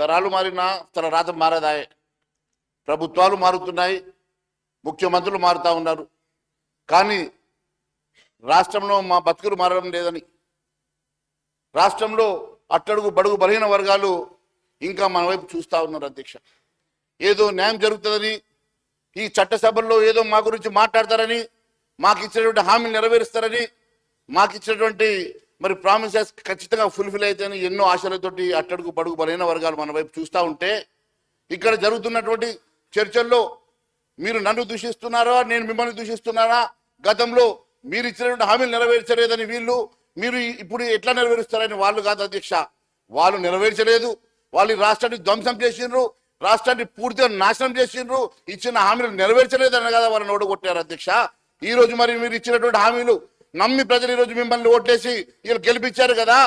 తరాలు మారినా తన రాత మారదాయే. ప్రభుత్వాలు మారుతున్నాయి ముఖ్యమంత్రులు మారుతా ఉన్నారు. కానీ రాష్ట్రంలో మా బతుకులు మారడం లేదని రాష్ట్రంలో అట్టడుగు బడుగు బలహీన వర్గాలు ఇంకా మన వైపు చూస్తూ ఉన్నారు అధ్యక్ష. ఏదో న్యాయం జరుగుతుందని ఈ చట్టసభల్లో ఏదో మా గురించి మాట్లాడతారని మాకు ఇచ్చినటువంటి హామీలు నెరవేరుస్తారని మాకు ఇచ్చినటువంటి మరి ప్రామిసెస్ ఖచ్చితంగా ఫుల్ఫిల్ అవుతాయని ఎన్నో ఆశలతోటి అట్టడుగు పడుగు బలైన వర్గాలు మన వైపు చూస్తూ ఉంటే ఇక్కడ జరుగుతున్నటువంటి చర్చల్లో మీరు నన్ను దూషిస్తున్నారా నేను మిమ్మల్ని దూషిస్తున్నారా? గతంలో మీరు ఇచ్చినటువంటి హామీలు నెరవేర్చలేదని వీళ్ళు మీరు ఇప్పుడు ఎట్లా నెరవేరుస్తారని వాళ్ళు కాదు అధ్యక్ష. వాళ్ళు నెరవేర్చలేదు వాళ్ళు రాష్ట్రాన్ని ధ్వంసం చేసిండ్రు రాష్ట్రాన్ని పూర్తిగా నాశనం చేసిండ్రు ఇచ్చిన హామీలు నెరవేర్చలేదని కదా వాళ్ళని ఓడగొట్టారు అధ్యక్ష. ఈ రోజు మరి మీరు ఇచ్చినటువంటి హామీలు నమ్మి ప్రజలు ఈరోజు మిమ్మల్ని ఓట్లేసి వీళ్ళు గెలిపించారు కదా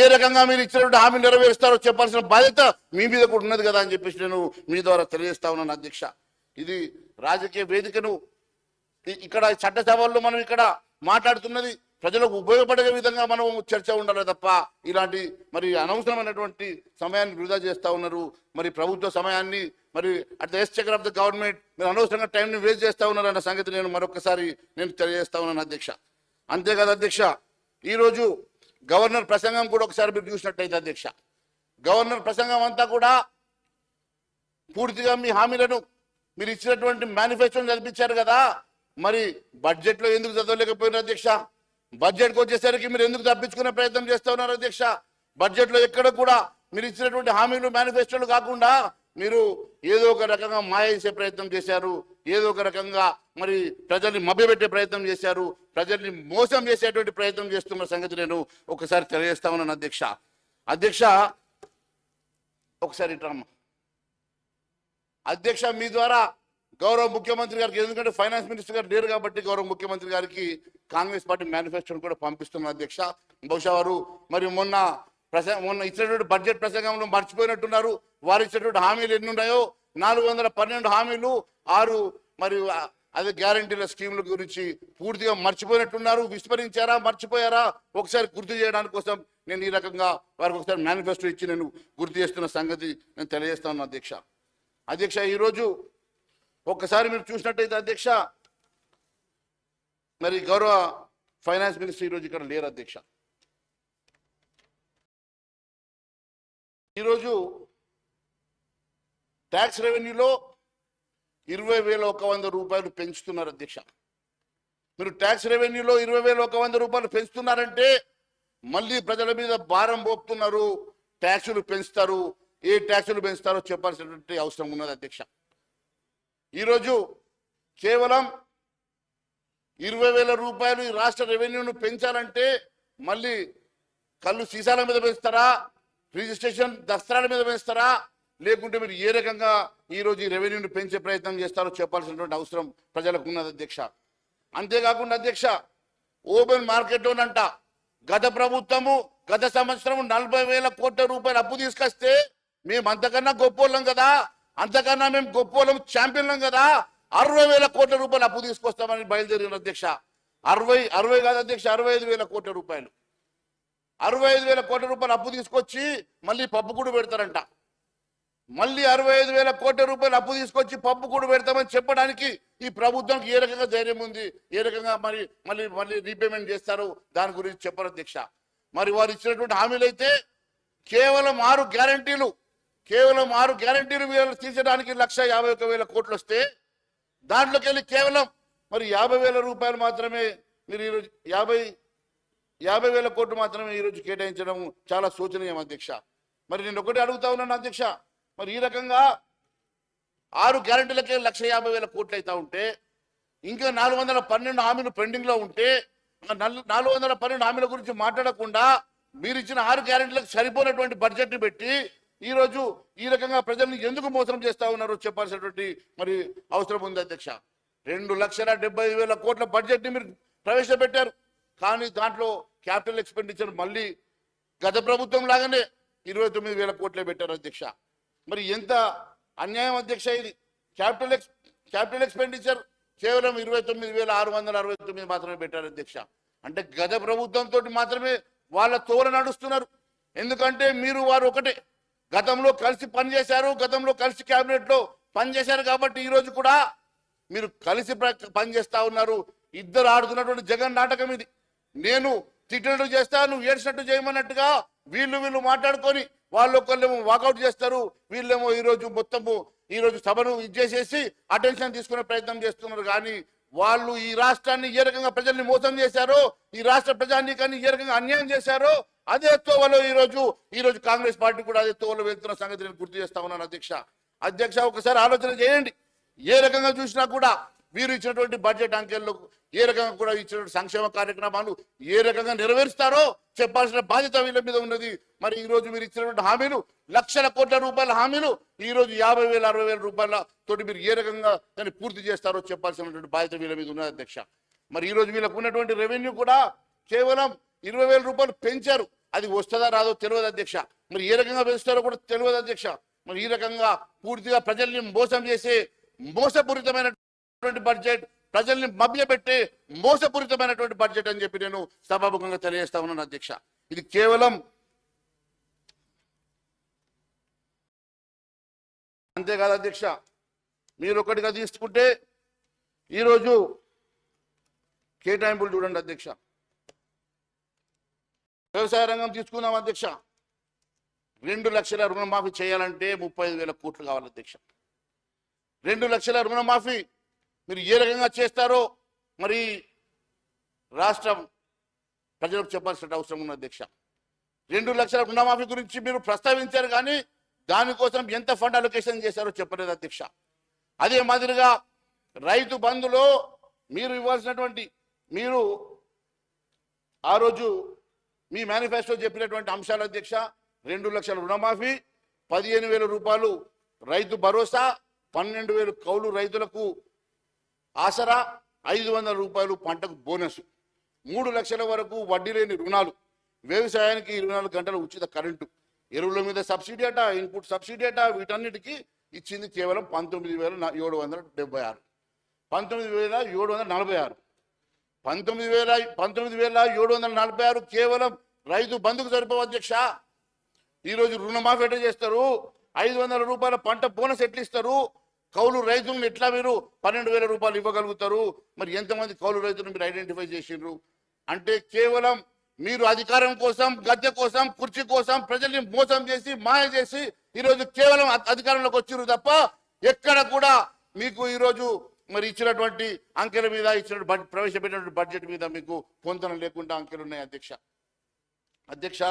ఏ రకంగా మీరు ఇచ్చినటువంటి హామీలు నెరవేరుస్తారో చెప్పాల్సిన బాధ్యత మీ మీద కూడా ఉన్నది కదా అని చెప్పేసి నేను మీ ద్వారా తెలియజేస్తా ఉన్నాను అధ్యక్ష. ఇది రాజకీయ వేదికను ఇక్కడ చట్టసభల్లో మనం ఇక్కడ మాట్లాడుతున్నది ప్రజలకు ఉపయోగపడే విధంగా మనం చర్చ ఉండాలి తప్ప ఇలాంటి మరి అనవసరమైనటువంటి సమయాన్ని వృధా చేస్తా ఉన్నారు. మరి ప్రభుత్వ సమయాన్ని మరి at the exchequer of the government మీరు అనవసరంగా టైంని వేస్ట్ చేస్తా ఉన్నారు అన్న సంగతి నేను మరొకసారి నేను తెలియజేస్తా ఉన్నాను అధ్యక్ష. అంతేకాదు అధ్యక్ష? ఈరోజు గవర్నర్ ప్రసంగం కూడా ఒకసారి మీరు చూసినట్టయితే అధ్యక్ష. గవర్నర్ ప్రసంగం అంతా కూడా పూర్తిగా మీ హామీలను మీరు ఇచ్చినటువంటి మేనిఫెస్టోని చదివించారు కదా? మరి బడ్జెట్లో ఎందుకు చదవలేకపోయినారు అధ్యక్ష? బడ్జెట్కి వచ్చేసరికి మీరు ఎందుకు తప్పించుకునే ప్రయత్నం చేస్తూ ఉన్నారు అధ్యక్ష? బడ్జెట్లో ఎక్కడ కూడా మీరు ఇచ్చినటువంటి హామీలు మేనిఫెస్టోలు కాకుండా మీరు ఏదో ఒక రకంగా మాయ చేసే ప్రయత్నం చేశారు. ఏదో ఒక రకంగా మరి ప్రజల్ని మభ్యపెట్టే ప్రయత్నం చేశారు ప్రజల్ని మోసం చేసేటువంటి ప్రయత్నం చేస్తున్న సంగతి నేను ఒకసారి తెలియజేస్తా ఉన్నాను అధ్యక్ష. అధ్యక్ష ఒకసారి ఇట్రమ్మ అధ్యక్ష మీ ద్వారా గౌరవ ముఖ్యమంత్రి గారికి ఎందుకంటే ఫైనాన్స్ మినిస్టర్ గారు లేరు కాబట్టి గౌరవ ముఖ్యమంత్రి గారికి కాంగ్రెస్ పార్టీ మేనిఫెస్టోని కూడా పంపిస్తున్నాను అధ్యక్ష. బహుశా వారు మరి మొన్న ప్రసంగ మొన్న ఇచ్చినటువంటి బడ్జెట్ ప్రసంగంలో మర్చిపోయినట్టున్నారు. వారు ఇచ్చినటువంటి హామీలు ఎన్ని ఉన్నాయో నాలుగు వందల పన్నెండు హామీలు ఆరు మరియు అదే గ్యారంటీల స్కీముల గురించి పూర్తిగా మర్చిపోయినట్టున్నారు. విస్మరించారా? మర్చిపోయారా? ఒకసారి గుర్తు చేయడానికి కోసం నేను ఈ రకంగా వారికి ఒకసారి మేనిఫెస్టో ఇచ్చి నేను గుర్తు చేస్తున్న సంగతి నేను తెలియజేస్తాను అధ్యక్ష. అధ్యక్ష ఈరోజు ఒక్కసారి మీరు చూసినట్టయితే అధ్యక్ష మరి గౌరవ ఫైనాన్స్ మినిస్టర్ ఈరోజు ఇక్కడ లేరు అధ్యక్ష. ఈరోజు ట్యాక్స్ రెవెన్యూలో ఇరవై వేల ఒక వంద రూపాయలు పెంచుతున్నారు అధ్యక్ష. మీరు ట్యాక్స్ రెవెన్యూలో ఇరవై వేల ఒక వంద రూపాయలు పెంచుతున్నారంటే మళ్ళీ ప్రజల మీద భారం మోపుతున్నారు ట్యాక్సులు పెంచుతారు. ఏ ట్యాక్సులు పెంచుతారో చెప్పాల్సినటువంటి అవసరం ఉన్నది అధ్యక్ష. ఈరోజు కేవలం ఇరవై వేల రూపాయలు ఈ రాష్ట్ర రెవెన్యూను పెంచాలంటే మళ్ళీ కళ్ళు సీసాల మీద పెంచుతారా రిజిస్ట్రేషన్ దస్త్రాల మీద పెంచుతారా లేకుంటే మీరు ఏ రకంగా ఈ రోజు ఈ రెవెన్యూని పెంచే ప్రయత్నం చేస్తారో చెప్పాల్సినటువంటి అవసరం ప్రజలకు ఉన్నది అధ్యక్ష. అంతేకాకుండా అధ్యక్ష ఓపెన్ మార్కెట్లోనంట గత ప్రభుత్వము గత సంవత్సరం నలభై వేల కోట్ల రూపాయలు అప్పు తీసుకొస్తే మేము అంతకన్నా గొప్పోళ్ళం కదా. అంతకన్నా మేము గొప్పోళ్ళం ఛాంపియన్లం కదా. అరవై వేల కోట్ల రూపాయలు అప్పు తీసుకొస్తామని బయలుదేరిన అధ్యక్ష. అరవై అరవై కాదు అధ్యక్ష అరవై ఐదు వేల కోట్ల రూపాయలు. అరవై ఐదు వేల కోట్ల రూపాయలు అప్పు తీసుకొచ్చి మళ్ళీ పప్పు కూడా పెడతారంట. మళ్ళీ అరవై ఐదు వేల కోట్ల రూపాయలు అప్పు తీసుకొచ్చి పప్పు కూడా పెడతామని చెప్పడానికి ఈ ప్రభుత్వానికి ఏ రకంగా ధైర్యం ఉంది? ఏ రకంగా మరి మళ్ళీ మళ్ళీ రీపేమెంట్ చేస్తారు? దాని గురించి చెప్పరు అధ్యక్ష. మరి వారు ఇచ్చినటువంటి హామీలు అయితే కేవలం ఆరు గ్యారంటీలు కేవలం ఆరు గ్యారంటీలు వీళ్ళు తీర్చడానికి లక్ష యాభై ఒక వేల కోట్లు వస్తే దాంట్లోకి వెళ్ళి కేవలం మరి యాభై వేల రూపాయలు మాత్రమే మీరు ఈరోజు యాభై యాభై వేల కోట్లు మాత్రమే ఈరోజు కేటాయించడం చాలా శోచనీయం అధ్యక్ష. మరి నేను ఒకటి అడుగుతా ఉన్నాను అధ్యక్ష. మరి ఈ రకంగా ఆరు గ్యారంటీలకే లక్ష యాభై వేల కోట్లు అవుతా ఉంటే ఇంకా నాలుగు వందల పన్నెండు హామీలు పెండింగ్లో ఉంటే నల్- నాలుగు వందల పన్నెండు హామీల గురించి మాట్లాడకుండా మీరు ఇచ్చిన ఆరు గ్యారెంటీలకు సరిపోయినటువంటి బడ్జెట్ని పెట్టి ఈరోజు ఈ రకంగా ప్రజల్ని ఎందుకు మోసం చేస్తా ఉన్నారో చెప్పాల్సినటువంటి మరి అవసరం ఉంది అధ్యక్ష. రెండు లక్షల డెబ్బై వేల కోట్ల బడ్జెట్ని మీరు ప్రవేశపెట్టారు. కానీ దాంట్లో క్యాపిటల్ ఎక్స్పెండిచర్ మళ్ళీ గత ప్రభుత్వం లాగానే ఇరవై తొమ్మిది వేల కోట్లే పెట్టారు అధ్యక్ష. మరి ఎంత అన్యాయం అధ్యక్ష ఇది? క్యాపిటల్ ఎక్స్ క్యాపిటల్ ఎక్స్పెండిచర్ కేవలం ఇరవై తొమ్మిది వేల ఆరు వందల అరవై తొమ్మిది మాత్రమే పెట్టారు అధ్యక్ష. అంటే గత ప్రభుత్వంతో మాత్రమే వాళ్ళ తోర నడుస్తున్నారు. ఎందుకంటే మీరు వారు ఒకటే. గతంలో కలిసి పనిచేశారు గతంలో కలిసి క్యాబినెట్లో పనిచేశారు కాబట్టి ఈరోజు కూడా మీరు కలిసి ప్ర- పనిచేస్తా ఉన్నారు. ఇద్దరు ఆడుతున్నటువంటి జగన్ నాటకం ఇది. నేను తిట్టినట్టు చేస్తా నువ్వు ఏడ్చినట్టు చేయమన్నట్టుగా వీళ్ళు వీళ్ళు మాట్లాడుకొని వాళ్ళు ఒకళ్ళేమో వాకౌట్ చేస్తారు. వీళ్ళేమో ఈ రోజు మొత్తము ఈ రోజు సభను ఇచ్చేసేసి అటెన్షన్ తీసుకునే ప్రయత్నం చేస్తున్నారు. కానీ వాళ్ళు ఈ రాష్ట్రాన్ని ఏ రకంగా ప్రజల్ని మోసం చేశారో ఈ రాష్ట్ర ప్రజానీకాన్ని ఏ రకంగా అన్యాయం చేశారో అదే తోవలో ఈ రోజు కాంగ్రెస్ పార్టీ కూడా అదే తోవలో వెళ్తున్న సంగతి నేను గుర్తు చేస్తా ఉన్నాను అధ్యక్ష. అధ్యక్ష ఒకసారి ఆలోచన చేయండి. ఏ రకంగా చూసినా కూడా వీరు ఇచ్చినటువంటి బడ్జెట్ అంకెల్లో ఏ రకంగా కూడా ఇచ్చినటువంటి సంక్షేమ కార్యక్రమాలు ఏ రకంగా నెరవేరుస్తారో చెప్పాల్సిన బాధ్యత వీళ్ళ మీద ఉన్నది. మరి ఈ రోజు మీరు ఇచ్చినటువంటి హామీలు లక్షల కోట్ల రూపాయల హామీలు ఈ రోజు యాభై వేల అరవై వేల రూపాయల తోటి మీరు ఏ రకంగా దాన్ని పూర్తి చేస్తారో చెప్పాల్సినటువంటి బాధ్యత వీళ్ళ మీద ఉన్నది అధ్యక్ష. మరి ఈ రోజు వీళ్ళకు ఉన్నటువంటి రెవెన్యూ కూడా కేవలం ఇరవై వేల రూపాయలు పెంచారు. అది వస్తుందా రాదో తెలియదు అధ్యక్ష. మరి ఏ రకంగా పెంచుతారో కూడా తెలియదు అధ్యక్ష. మరి ఈ రకంగా పూర్తిగా ప్రజల్ని మోసం చేసే మోసపూరితమైనటువంటి బడ్జెట్ ప్రజల్ని మభ్యపెట్టే మోసపూరితమైనటువంటి బడ్జెట్ అని చెప్పి నేను సభాముఖంగా తెలియజేస్తా ఉన్నాను అధ్యక్ష. ఇది కేవలం అంతేకాదు అధ్యక్ష. మీరు ఒకటిగా తీసుకుంటే ఈరోజు కేటాయింపులు చూడండి అధ్యక్ష. వ్యవసాయ రంగం తీసుకుందాం అధ్యక్ష. రెండు లక్షల రుణమాఫీ చేయాలంటే ముప్పై ఐదు వేల కోట్లు కావాలి అధ్యక్ష. రెండు లక్షల రుణమాఫీ మీరు ఏ రకంగా చేస్తారో మరి రాష్ట్రం ప్రజలకు చెప్పాల్సిన అవసరం ఉన్న అధ్యక్ష రెండు లక్షల రుణమాఫీ గురించి మీరు ప్రస్తావించారు కానీ దానికోసం ఎంత ఫండ్ అలొకేషన్ చేశారో చెప్పలేదు అధ్యక్ష అదే మాదిరిగా రైతు బంధులో మీరు ఇవ్వాల్సినటువంటి మీరు ఆ రోజు మీ మేనిఫెస్టో చెప్పినటువంటి అంశాల అధ్యక్ష రెండు లక్షల రుణమాఫీ పదిహేను వేల రూపాయలు రైతు భరోసా పన్నెండు వేలు కౌలు రైతులకు ఆసరా ఐదు వందల రూపాయలు పంటకు బోనస్. మూడు లక్షల వరకు వడ్డీ లేని రుణాలు. వ్యవసాయానికి ఇరవై నాలుగు గంటల ఉచిత కరెంటు. ఎరువుల మీద సబ్సిడీ అట ఇన్పుట్ సబ్సిడీ అట వీటన్నిటికీ ఇచ్చింది కేవలం పంతొమ్మిది వేల ఏడు వందల డెబ్బై ఆరు. పంతొమ్మిది వేల ఏడు వందల నలభై ఆరు. పంతొమ్మిది వేల పంతొమ్మిది వేల ఏడు వందల నలభై ఆరు కేవలం రైతు బంధుకు సరిపోవు అధ్యక్ష. ఈరోజు రుణమాఫీ ఎట్లా చేస్తారు? ఐదు వందల రూపాయల పంట బోనస్ ఎట్లు ఇస్తారు? కౌలు రైతులను ఎట్లా మీరు పన్నెండు వేల రూపాయలు ఇవ్వగలుగుతారు? మరి ఎంతమంది కౌలు రైతులను మీరు ఐడెంటిఫై చేసిండ్రు? అంటే కేవలం మీరు అధికారం కోసం గద్దె కోసం కుర్చీ కోసం ప్రజల్ని మోసం చేసి మాయ చేసి ఈరోజు కేవలం అ- అధికారంలోకి వచ్చిర్రు తప్ప ఎక్కడ కూడా మీకు ఈరోజు మరి ఇచ్చినటువంటి అంకెల మీద ఇచ్చిన ప్రవేశపెట్టినటువంటి బడ్జెట్ మీద మీకు పొందనం లేకుండా అంకెలు ఉన్నాయి అధ్యక్ష. అధ్యక్ష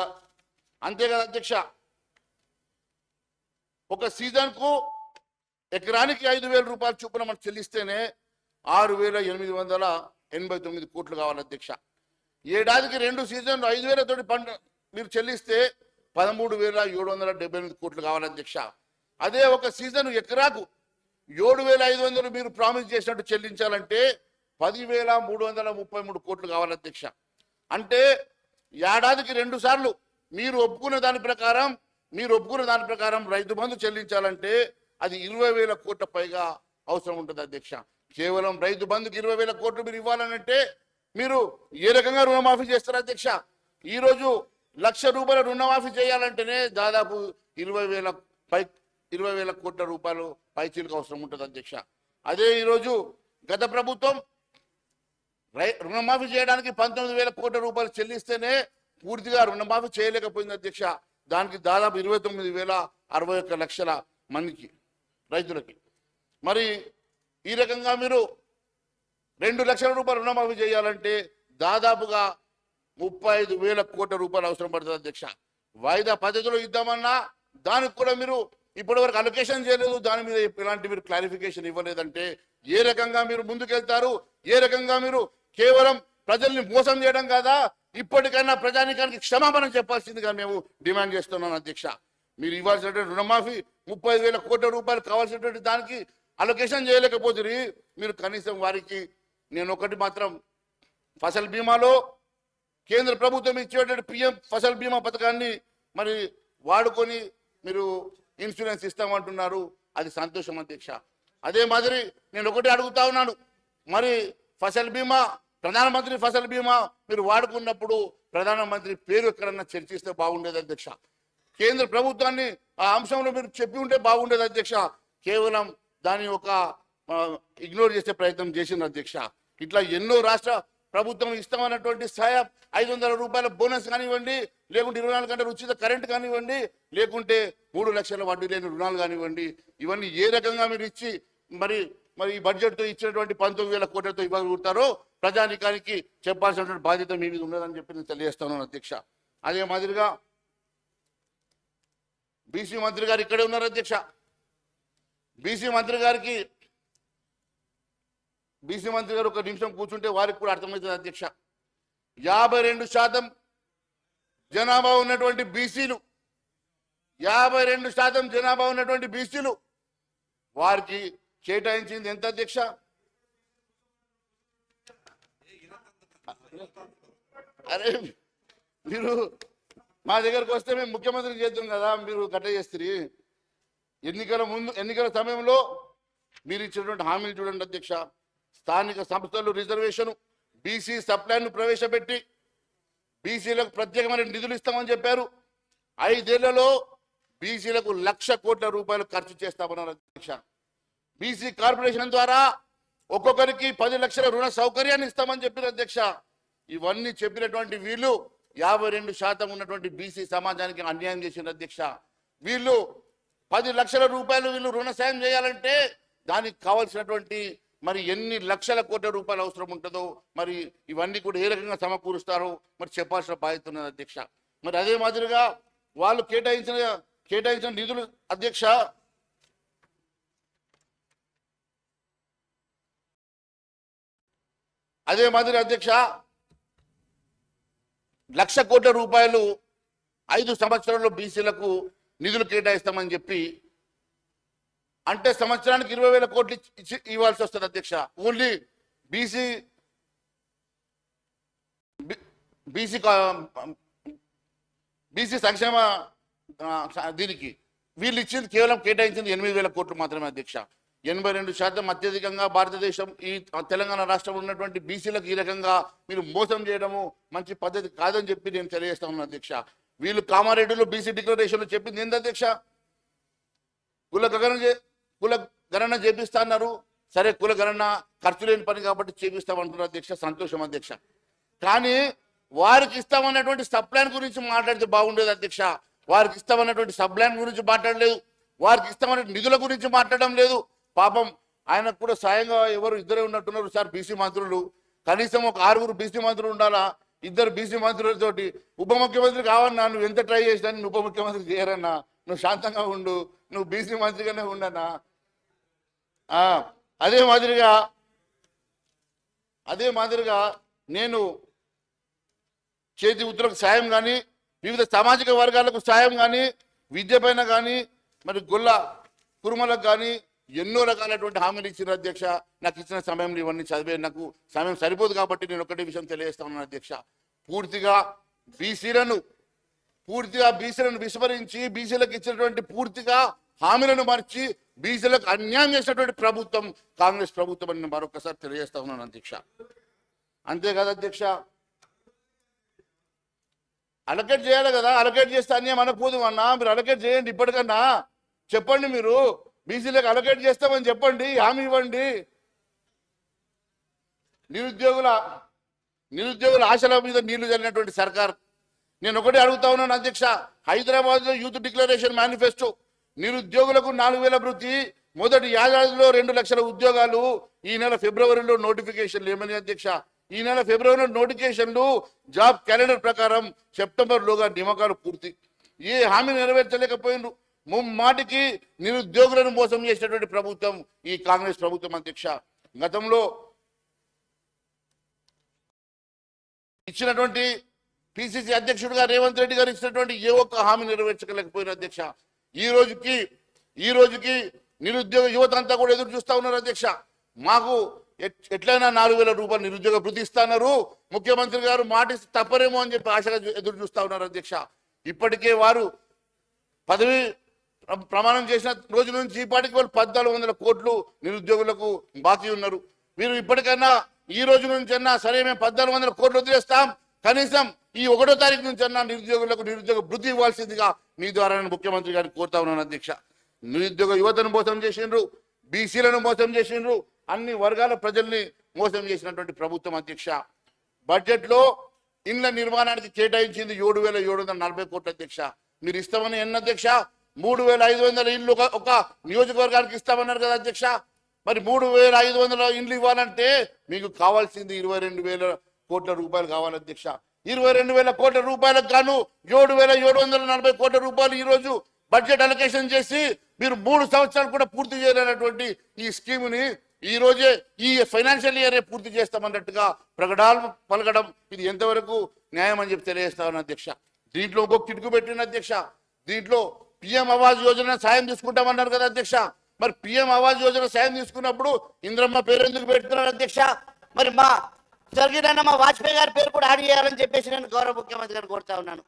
అంతే కదా అధ్యక్ష? ఒక సీజన్కు ఎకరానికి ఐదు వేల రూపాయలు చొప్పున మనం చెల్లిస్తేనే ఆరు వేల ఎనిమిది వందల ఎనభై తొమ్మిది కోట్లు కావాలి అధ్యక్ష. ఏడాదికి రెండు సీజన్లు ఐదు వేలతోటి పంట మీరు చెల్లిస్తే పదమూడు వేల ఏడు వందల డెబ్బై ఎనిమిది కోట్లు కావాలి అధ్యక్ష. అదే ఒక సీజన్ ఎకరాకు ఏడు వేల ఐదు వందలు మీరు ప్రామిస్ చేసినట్టు చెల్లించాలంటే పదివేల మూడు వందల ముప్పై మూడు కోట్లు కావాలి అధ్యక్ష. అంటే ఏడాదికి రెండు సార్లు మీరు ఒప్పుకున్న దాని ప్రకారం మీరు ఒప్పుకున్న దాని ప్రకారం రైతు బంధు చెల్లించాలంటే అది ఇరవై వేల కోట్ల పైగా అవసరం ఉంటుంది అధ్యక్ష. కేవలం రైతు బంధుకి ఇరవై వేల కోట్లు మీరు ఇవ్వాలనంటే మీరు ఏ రకంగా రుణమాఫీ చేస్తారు అధ్యక్ష? ఈరోజు లక్ష రూపాయల రుణమాఫీ చేయాలంటేనే దాదాపు ఇరవై వేల పై ఇరవై వేల కోట్ల రూపాయలు పైచీలకు అవసరం ఉంటుంది అధ్యక్ష. అదే ఈరోజు గత ప్రభుత్వం రై రుణమాఫీ చేయడానికి పంతొమ్మిది వేల కోట్ల రూపాయలు చెల్లిస్తేనే పూర్తిగా రుణమాఫీ చేయలేకపోయింది అధ్యక్ష. దానికి దాదాపు ఇరవై తొమ్మిది వేల అరవై ఒక్క లక్షల మందికి రైతులకి. మరి ఈ రకంగా మీరు రెండు లక్షల రూపాయలు రుణమాఫీ చేయాలంటే దాదాపుగా ముప్పై ఐదు వేల కోట్ల రూపాయలు అవసరం పడుతుంది అధ్యక్ష. వాయిదా పద్ధతిలో ఇద్దామన్నా దానికి కూడా మీరు ఇప్పటి వరకు అలొకేషన్ చేయలేదు. దాని మీద ఇలాంటి మీరు క్లారిఫికేషన్ ఇవ్వలేదంటే ఏ రకంగా మీరు ముందుకెళ్తారు? ఏ రకంగా మీరు కేవలం ప్రజల్ని మోసం చేయడం కాదా? ఇప్పటికైనా ప్రజానికానికి క్షమాపణ చెప్పాల్సిందిగా మేము డిమాండ్ చేస్తున్నాం అధ్యక్ష. మీరు ఇవ్వాల్సినటువంటి రుణమాఫీ ముప్పై వేల కోట్ల రూపాయలు కావాల్సినటువంటి దానికి అలొకేషన్ చేయలేకపోతుంది మీరు కనీసం వారికి నేను ఒకటి మాత్రం ఫసల్ బీమాలో కేంద్ర ప్రభుత్వం ఇచ్చేటువంటి పిఎం ఫసల్ బీమా పథకాన్ని మరి వాడుకొని మీరు ఇన్సూరెన్స్ ఇస్తామంటున్నారు. అది సంతోషం అధ్యక్ష. అదే మాదిరి నేను ఒకటి అడుగుతా ఉన్నాను. మరి ఫసల్ బీమా ప్రధానమంత్రి ఫసల్ బీమా మీరు వాడుకున్నప్పుడు ప్రధానమంత్రి పేరు ఎక్కడన్నా చర్చిస్తే బాగుండేది అధ్యక్ష. కేంద్ర ప్రభుత్వాన్ని ఆ అంశంలో మీరు చెప్పి ఉంటే బాగుండేది అధ్యక్ష. కేవలం దాని ఒక ఇగ్నోర్ చేసే ప్రయత్నం చేసింది అధ్యక్ష. ఇట్లా ఎన్నో రాష్ట్ర ప్రభుత్వం ఇస్తామన్నటువంటి సహాయం ఐదు వందల రూపాయల బోనస్ కానివ్వండి లేకుంటే ఇరవై నాలుగు గంటల ఉచిత కరెంట్ కానివ్వండి లేకుంటే మూడు లక్షల వడ్డీ లేని రుణాలు కానివ్వండి ఇవన్నీ ఏ రకంగా మీరు ఇచ్చి మరి మరి ఈ బడ్జెట్తో ఇచ్చినటువంటి పంతొమ్మిది వేల కోట్లతో ఇవ్వగలుగుతారో ప్రజానికానికి చెప్పాల్సినటువంటి బాధ్యత మీ మీద ఉన్నదని చెప్పి నేను తెలియజేస్తాను అధ్యక్ష. అదే మాదిరిగా బీసీ మంత్రి గారు ఇక్కడే ఉన్నారు అధ్యక్ష. బీసీ మంత్రి గారికి బీసీ మంత్రి గారు ఒక నిమిషం కూర్చుంటే వారికి కూడా అర్థమవుతుంది అధ్యక్ష. యాభై రెండు శాతం జనాభా ఉన్నటువంటి బీసీలు యాభై రెండు శాతం జనాభా ఉన్నటువంటి బీసీలు వారికి కేటాయించింది ఎంత అధ్యక్ష? అరే మీరు మా దగ్గరకు వస్తే మేము ముఖ్యమంత్రి చేద్దాం కదా మీరు గట్ట చేస్తారు. ఎన్నికల ముందు ఎన్నికల సమయంలో మీరు ఇచ్చినటువంటి హామీలు చూడండి అధ్యక్ష. స్థానిక సంస్థలు రిజర్వేషన్ బీసీ సప్లైను ప్రవేశపెట్టి బీసీలకు ప్రత్యేకమైన నిధులు ఇస్తామని చెప్పారు. ఐదేళ్ళలో బీసీలకు లక్ష కోట్ల రూపాయలు ఖర్చు చేస్తామన్నారు అధ్యక్ష. బీసీ కార్పొరేషన్ ద్వారా ఒక్కొక్కరికి పది లక్షల రుణ సౌకర్యాన్ని ఇస్తామని చెప్పిన అధ్యక్ష. ఇవన్నీ చెప్పినటువంటి వీళ్ళు యాభై రెండు శాతం ఉన్నటువంటి బీసీ సమాజానికి అన్యాయం చేసిన అధ్యక్ష. వీళ్ళు పది లక్షల రూపాయలు వీళ్ళు రుణ సాయం చేయాలంటే దానికి కావాల్సినటువంటి మరి ఎన్ని లక్షల కోట్ల రూపాయలు అవసరం ఉంటుందో మరి ఇవన్నీ కూడా ఏ రకంగా సమకూరుస్తారో మరి చెప్పాల్సిన బాధ్యత ఉన్నది అధ్యక్ష. మరి అదే మాదిరిగా వాళ్ళు కేటాయించిన కేటాయించిన నిధులు అధ్యక్ష. అదే మాదిరి అధ్యక్ష లక్ష కోట్ల రూపాయలు ఐదు సంవత్సరాల్లో బీసీలకు నిధులు కేటాయిస్తామని చెప్పి అంటే సంవత్సరానికి ఇరవై వేల కోట్లు ఇచ్చి- ఇవ్వాల్సి వస్తుంది అధ్యక్ష. ఓన్లీ బీసీ బీసీ బీసీ సంక్షేమ దీనికి వీళ్ళు ఇచ్చింది కేవలం కేటాయించింది ఎనిమిది వేల కోట్లు మాత్రమే అధ్యక్ష. ఎనభై రెండు శాతం అత్యధికంగా భారతదేశం ఈ తెలంగాణ రాష్ట్రంలో ఉన్నటువంటి బీసీలకు ఈ రకంగా మీరు మోసం చేయడము మంచి పద్ధతి కాదని చెప్పి నేను తెలియజేస్తా ఉన్నాను అధ్యక్ష. వీళ్ళు కామారెడ్డిలో బీసీ డిక్లరేషన్లో చెప్పింది ఏంది అధ్యక్ష? కుల గణన చే- కుల గణన చేపిస్తా అన్నారు. సరే కుల గణన ఖర్చు లేని పని కాబట్టి చేపిస్తామంటున్నారు అధ్యక్ష. సంతోషం అధ్యక్ష. కానీ వారికి ఇస్తామన్నటువంటి సప్లాన్ గురించి మాట్లాడితే బాగుండేది అధ్యక్ష. వారికి ఇస్తామన్నటువంటి సప్లాన్ గురించి మాట్లాడలేదు. వారికి ఇస్తామన్న నిధుల గురించి మాట్లాడడం లేదు. పాపం ఆయనకు కూడా సాయంగా ఎవరు ఇద్దరే ఉన్నట్టున్నారు సార్ బీసీ మంత్రులు. కనీసం ఒక ఆరుగురు బీసీ మంత్రులు ఉండాలా? ఇద్దరు బీసీ మంత్రులతోటి ఉప ముఖ్యమంత్రి కావన్నా నువ్వు ఎంత ట్రై చేసినా నువ్వు ఉప ముఖ్యమంత్రి చేయరన్నా నువ్వు శాంతంగా ఉండు నువ్వు బీసీ మంత్రిగానే ఉండన్నా. అదే మాదిరిగా అదే మాదిరిగా నేను చేతి వృత్తులకు సాయం కానీ వివిధ సామాజిక వర్గాలకు సాయం కానీ విద్య పైన కానీ మరి గొల్ల కురుమలకు కానీ ఎన్నో రకాలైనటువంటి హామీలు ఇచ్చిన అధ్యక్ష నాకు ఇచ్చిన సమయంలో ఇవన్నీ చదివే నాకు సమయం సరిపోదు కాబట్టి నేను ఒకటి విషయం తెలియజేస్తా ఉన్నాను అధ్యక్ష. పూర్తిగా బీసీలను పూర్తిగా బీసీలను విస్మరించి బీసీలకు ఇచ్చినటువంటి పూర్తిగా హామీలను మార్చి బీసీలకు అన్యాయం చేసినటువంటి ప్రభుత్వం కాంగ్రెస్ ప్రభుత్వం అని మరొకసారి తెలియజేస్తా ఉన్నాను అధ్యక్ష. అంతేకాదు అధ్యక్ష అలకేట్ చేయాలి కదా అలకేట్ చేస్తే అన్యాయం అనకపోదు అన్నా మీరు అలకేట్ చేయండి ఇప్పటికన్నా. చెప్పండి మీరు. బీసీలకు అలొకేట్ చేస్తామని చెప్పండి హామీ ఇవ్వండి. నిరుద్యోగుల నిరుద్యోగుల ఆశల మీద నీళ్ళు జరిగినటువంటి సర్కార్. నేను ఒకటి అడుగుతా ఉన్నాను అధ్యక్ష హైదరాబాద్లో యూత్ డిక్లరేషన్ మేనిఫెస్టో. నిరుద్యోగులకు నాలుగు వేల వృత్తి మొదటి ఏడాదిలో రెండు లక్షల ఉద్యోగాలు ఈ నెల ఫిబ్రవరిలో నోటిఫికేషన్లు ఏమని అధ్యక్ష? ఈ నెల ఫిబ్రవరిలో నోటిఫికేషన్లు జాబ్ క్యాలెండర్ ప్రకారం సెప్టెంబర్ లోగా నియామకాలు పూర్తి. ఏ హామీ నెరవేర్చలేకపోయిండ్రు. ముమ్మాటికి నిరుద్యోగులను మోసం చేసినటువంటి ప్రభుత్వం ఈ కాంగ్రెస్ ప్రభుత్వం అధ్యక్ష గతంలో ఇచ్చినటువంటి పిసిసి అధ్యక్షుడిగా రేవంత్ రెడ్డి గారు ఇచ్చినటువంటి ఏ ఒక్క హామీ నెరవేర్చలేకపోయిన అధ్యక్ష. ఈ రోజుకి ఈ రోజుకి నిరుద్యోగ యువత అంతా కూడా ఎదురు చూస్తా ఉన్నారు అధ్యక్ష. మాకు ఎట్లయినా నాలుగు వేల రూపాయలు నిరుద్యోగ వృత్తి ఇస్తున్నారు. ముఖ్యమంత్రి గారు మాట తప్పరేమో అని చెప్పి ఆశగా ఎదురు చూస్తా ఉన్నారు అధ్యక్ష. ఇప్పటికే వారు పదవి ప్రమాణం చేసిన రోజు నుంచి ఇప్పటికి వాళ్ళు పద్నాలుగు వందల కోట్లు నిరుద్యోగులకు బాకీ ఉన్నారు. మీరు ఇప్పటికైనా ఈ రోజు నుంచి అన్నా సరే మేము పద్నాలుగు వందల కోట్లు వదిలేస్తాం. కనీసం ఈ ఒకటో తారీఖు నుంచి అన్నా నిరుద్యోగులకు నిరుద్యోగ వృద్ధి ఇవ్వాల్సిందిగా మీ ద్వారా నేను ముఖ్యమంత్రి గారిని కోరుతా ఉన్నాను అధ్యక్ష. నిరుద్యోగ యువతను మోసం చేసిండ్రు బీసీలను మోసం చేసిండ్రు అన్ని వర్గాల ప్రజల్ని మోసం చేసినటువంటి ప్రభుత్వం అధ్యక్ష. బడ్జెట్లో ఇండ్ల నిర్మాణానికి కేటాయించింది ఏడు వేల ఏడు వందల నలభై కోట్ల అధ్యక్ష. మీరు ఇస్తామని ఎన్న అధ్యక్ష? మూడు వేల ఐదు వందల ఇండ్లు ఒక- నియోజకవర్గానికి ఇస్తామన్నారు కదా అధ్యక్ష. మరి మూడు వేల ఐదు వందల ఇండ్లు ఇవ్వాలంటే మీకు కావాల్సింది ఇరవై రెండు వేల కోట్ల రూపాయలు కావాలి అధ్యక్ష. ఇరవై రెండు వేల కోట్ల రూపాయలకు గాను ఏడు వేల ఏడు వందల నలభై కోట్ల రూపాయలు ఈ రోజు బడ్జెట్ అలొకేషన్ చేసి మీరు మూడు సంవత్సరాలు కూడా పూర్తి చేయలేనటువంటి ఈ స్కీమ్ని ఈ రోజే ఈ ఫైనాన్షియల్ ఇయర్ పూర్తి చేస్తామన్నట్టుగా ప్రకటన పలకడం ఇది ఎంతవరకు న్యాయం అని చెప్పి తెలియజేస్తామని అధ్యక్ష. దీంట్లో ఇంకొక కిటుకు పెట్టిన అధ్యక్ష. దీంట్లో పిఎం ఆవాజ్ యోజన సాయం తీసుకుంటామన్నారు కదా అధ్యక్ష. మరి పిఎం ఆవాజ్ యోజన సాయం తీసుకున్నప్పుడు ఇంద్రమ్మ పేరు ఎందుకు పెడుతున్నారు అధ్యక్ష? మరి మా జరిగిన మా వాజ్పేయి గారి పేరు కూడా యాడ్ చేయాలని చెప్పేసి నేను గౌరవ ముఖ్యమంత్రి గారు కోరుతా ఉన్నాను.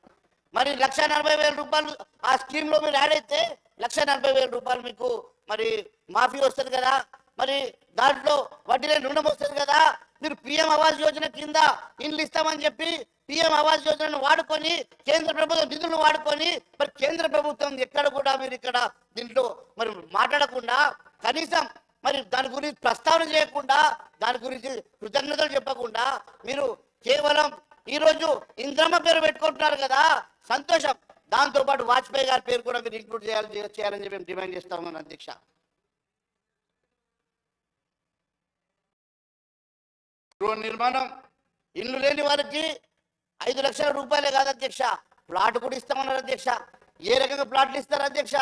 మరి లక్ష నలభై వేల రూపాయలు ఆ స్కీమ్లో మీరు యాడ్ అయితే లక్ష నలభై వేల రూపాయలు మీకు మరి మాఫీ వస్తుంది కదా. మరి దాంట్లో వడ్డీ లేని రుణం వస్తుంది కదా. మీరు పిఎం ఆవాస్ యోజన కింద ఇండ్లు ఇస్తామని చెప్పి పిఎం ఆవాస్ యోజనను వాడుకొని కేంద్ర ప్రభుత్వం నిధులను వాడుకొని మరి కేంద్ర ప్రభుత్వం ఎక్కడ కూడా మీరు ఇక్కడ దీంట్లో మరి మాట్లాడకుండా కనీసం మరి దాని గురించి ప్రస్తావన చేయకుండా దాని గురించి కృతజ్ఞతలు చెప్పకుండా మీరు కేవలం ఈ రోజు ఇంద్రమ్మ పేరు పెట్టుకుంటున్నారు కదా. సంతోషం. దాంతో పాటు వాజ్పేయి గారి పేరు కూడా మీరు ఇంక్లూడ్ చేయాలని చేయాలని చెప్పి మేము డిమాండ్ చేస్తా అధ్యక్ష. గృహ నిర్మాణం. ఇల్లు లేని వారికి ఐదు లక్షల రూపాయలే కాదు అధ్యక్ష. ప్లాట్ కూడా ఇస్తామన్నారు అధ్యక్ష. ఏ రకంగా ప్లాట్లు ఇస్తారు అధ్యక్ష?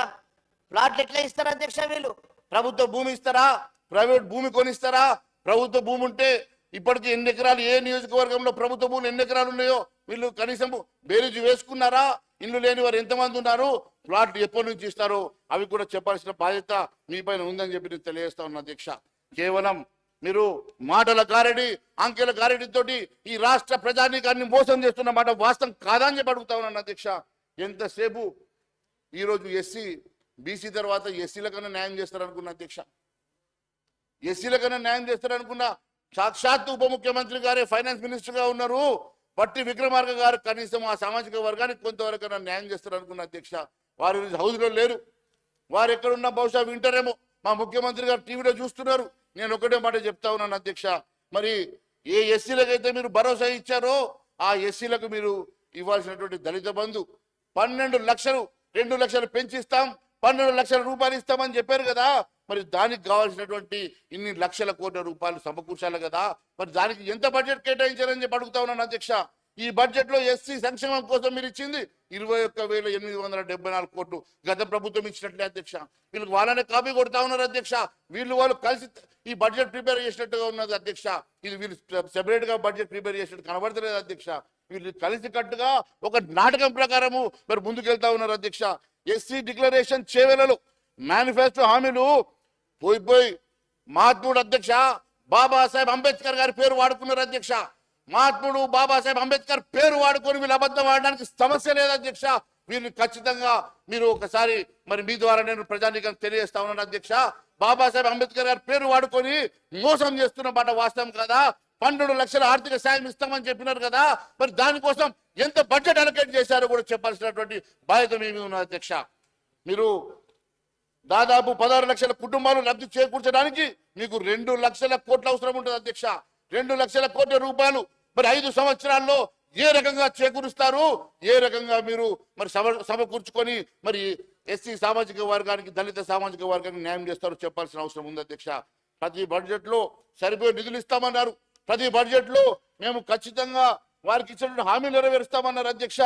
ప్లాట్లు ఎట్లా ఇస్తారు అధ్యక్ష వీళ్ళు? ప్రభుత్వ భూమి ఇస్తారా? ప్రైవేట్ భూమి కొనిస్తారా? ప్రభుత్వ భూమి ఉంటే ఇప్పటికి ఎన్ని ఎకరాలు ఏ నియోజకవర్గంలో ప్రభుత్వ భూములు ఎన్ని ఎకరాలు ఉన్నాయో వీళ్ళు కనీసం బేరీజు వేసుకున్నారా? ఇల్లు లేని వారు ఎంతమంది ఉన్నారు? ప్లాట్లు ఎప్పటి నుంచి ఇస్తారో? అవి కూడా చెప్పాల్సిన బాధ్యత మీ పైన ఉందని చెప్పి నేను తెలియజేస్తా ఉన్నా అధ్యక్ష. కేవలం మీరు మాటల గారెడి అంకెల గారడితోటి ఈ రాష్ట్ర ప్రజానీకాన్ని మోసం చేస్తున్న మాట వాస్తవం కాదా అని చెప్పి అడుగుతా ఉన్నాను అధ్యక్ష. ఎంతసేపు ఈరోజు ఎస్సీ బీసీ తర్వాత ఎస్సీల కన్నా న్యాయం చేస్తారనుకున్న అధ్యక్ష. ఎస్సీల కన్నా న్యాయం చేస్తారనుకున్న సాక్షాత్ ఉప ముఖ్యమంత్రి గారే ఫైనాన్స్ మినిస్టర్గా ఉన్నారు. పట్టి విక్రమార్క గారు కనీసం ఆ సామాజిక వర్గానికి కొంతవరకు న్యాయం చేస్తారనుకున్న అధ్యక్ష. వారు హౌస్లో లేరు. వారు ఎక్కడున్నా బహుశా వింటారేమో. మా ముఖ్యమంత్రి గారు టీవీలో చూస్తున్నారు. నేను ఒకటే మాట చెప్తా ఉన్నాను అధ్యక్ష. మరి ఏ ఎస్సీలకైతే మీరు భరోసా ఇచ్చారో ఆ ఎస్సీలకు మీరు ఇవ్వాల్సినటువంటి దళిత బంధు పన్నెండు లక్షలు రెండు లక్షలు పెంచిస్తాం పన్నెండు లక్షల రూపాయలు ఇస్తామని చెప్పారు కదా. మరి దానికి కావాల్సినటువంటి ఇన్ని లక్షల కోట్ల రూపాయలు సమకూర్చాలి కదా. మరి దానికి ఎంత బడ్జెట్ కేటాయించారని చెప్పి అడుగుతా ఉన్నాను అధ్యక్ష. ఈ బడ్జెట్లో ఎస్సీ సంక్షేమం కోసం మీరు ఇచ్చింది ఇరవై ఒక్క వేల ఎనిమిది వందల డెబ్బై నాలుగు కోట్లు గత ప్రభుత్వం ఇచ్చినట్లే అధ్యక్ష. వీళ్ళకి వాళ్ళనే కాపీ కొడతా ఉన్నారు అధ్యక్ష. వీళ్ళు వాళ్ళు కలిసి ఈ బడ్జెట్ ప్రిపేర్ చేసినట్టుగా ఉన్నది అధ్యక్ష. ఇది వీళ్ళు సెపరేట్గా బడ్జెట్ ప్రిపేర్ చేసినట్టు కనబడతలేదు అధ్యక్ష. వీళ్ళు కలిసి కట్టుగా ఒక నాటకం ప్రకారము మరి ముందుకెళ్తా ఉన్నారు అధ్యక్ష. ఎస్సీ డిక్లరేషన్ చేవెలలు మేనిఫెస్టో హామీలు పోయి పోయి మహాత్ముడు అధ్యక్ష. బాబాసాహెబ్ అంబేద్కర్ గారి పేరు వాడుకున్నారు అధ్యక్ష. మహాత్ముడు బాబాసాహెబ్ అంబేద్కర్ పేరు వాడుకొని వీళ్ళు అబద్ధం ఆడడానికి సమస్య లేదు అధ్యక్ష. వీరిని ఖచ్చితంగా మీరు ఒకసారి మరి మీ ద్వారా నేను ప్రజానీకం తెలియజేస్తా ఉన్నాను అధ్యక్ష. బాబాసాహెబ్ అంబేద్కర్ గారి పేరు వాడుకొని మోసం చేస్తున్న మాట వాస్తవం కదా. పన్నెండు లక్షల ఆర్థిక సాయం ఇస్తామని చెప్పినారు కదా. మరి దానికోసం ఎంత బడ్జెట్ అలొకేట్ చేశారో కూడా చెప్పాల్సినటువంటి బాధ్యత మేము ఉన్న అధ్యక్ష. మీరు దాదాపు పదహారు లక్షల కుటుంబాలు లబ్ధి చేకూర్చడానికి మీకు రెండు లక్షల కోట్ల అవసరం ఉంటుంది అధ్యక్ష. రెండు లక్షల కోట్ల రూపాయలు మరి ఐదు సంవత్సరాల్లో ఏ రకంగా చేకూరుస్తారు? ఏ రకంగా మీరు మరి సభ సమకూర్చుకొని మరి ఎస్సీ సామాజిక వర్గానికి దళిత సామాజిక వర్గానికి న్యాయం చేస్తారో చెప్పాల్సిన అవసరం ఉంది అధ్యక్ష. ప్రతి బడ్జెట్లో సరిపోయే నిధులు ఇస్తామన్నారు. ప్రతి బడ్జెట్లో మేము ఖచ్చితంగా వారికి ఇచ్చినటువంటి హామీ నెరవేరుస్తామన్నారు అధ్యక్ష.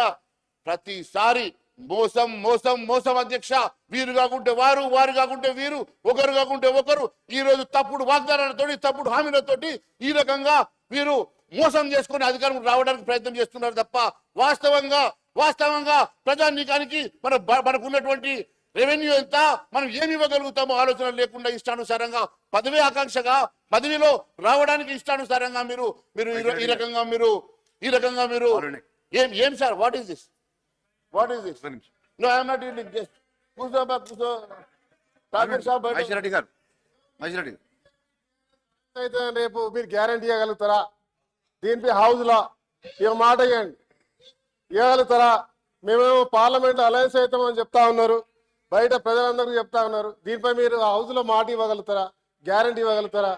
ప్రతిసారి మోసం మోసం మోసం అధ్యక్ష. వీరు కాకుంటే వారు వారు కాకుంటే వీరు ఒకరు కాకుంటే ఒకరు. ఈ రోజు తప్పుడు వాగ్దానాలతోటి తప్పుడు హామీలతోటి ఈ రకంగా వీరు మోసం చేసుకుని అధికారం రావడానికి ప్రయత్నం చేస్తున్నారు తప్ప వాస్తవంగా వాస్తవంగా ప్రజానీకానికి మన మనకున్నటువంటి రెవెన్యూ ఎంత మనం ఏమి ఇవ్వగలుగుతామో ఆలోచన లేకుండా ఇష్టానుసారంగా పదవి ఆకాంక్షగా పదవిలో రావడానికి ఇష్టానుసారంగా మీరు మీరు ఈ రకంగా మీరు ఈ రకంగా మీరు ఏం ఏం sir what is this what is this no I'm not eating just కూర్చో బా కూర్చో. ఠాకూర్ సాబ్ మహేశ్వరరెడ్డి గారు మహేశ్వరరెడ్డి గారు. అయితే రేపు మీరు గ్యారంటీ ఇవ్వగలుగుతారా? దీనిపై హౌస్ లా. ఇక మాట ఇవ్వండి ఇవ్వగలుగుతారా మేమేమో పార్లమెంట్ అలయన్స్ అవుతామని చెప్తా ఉన్నారు. బయట ప్రజలందరికీ చెప్తా ఉన్నారు. దీనిపై మీరు హౌస్లో మాట ఇవ్వగలుగుతారా? గ్యారంటీ ఇవ్వగలుగుతారా?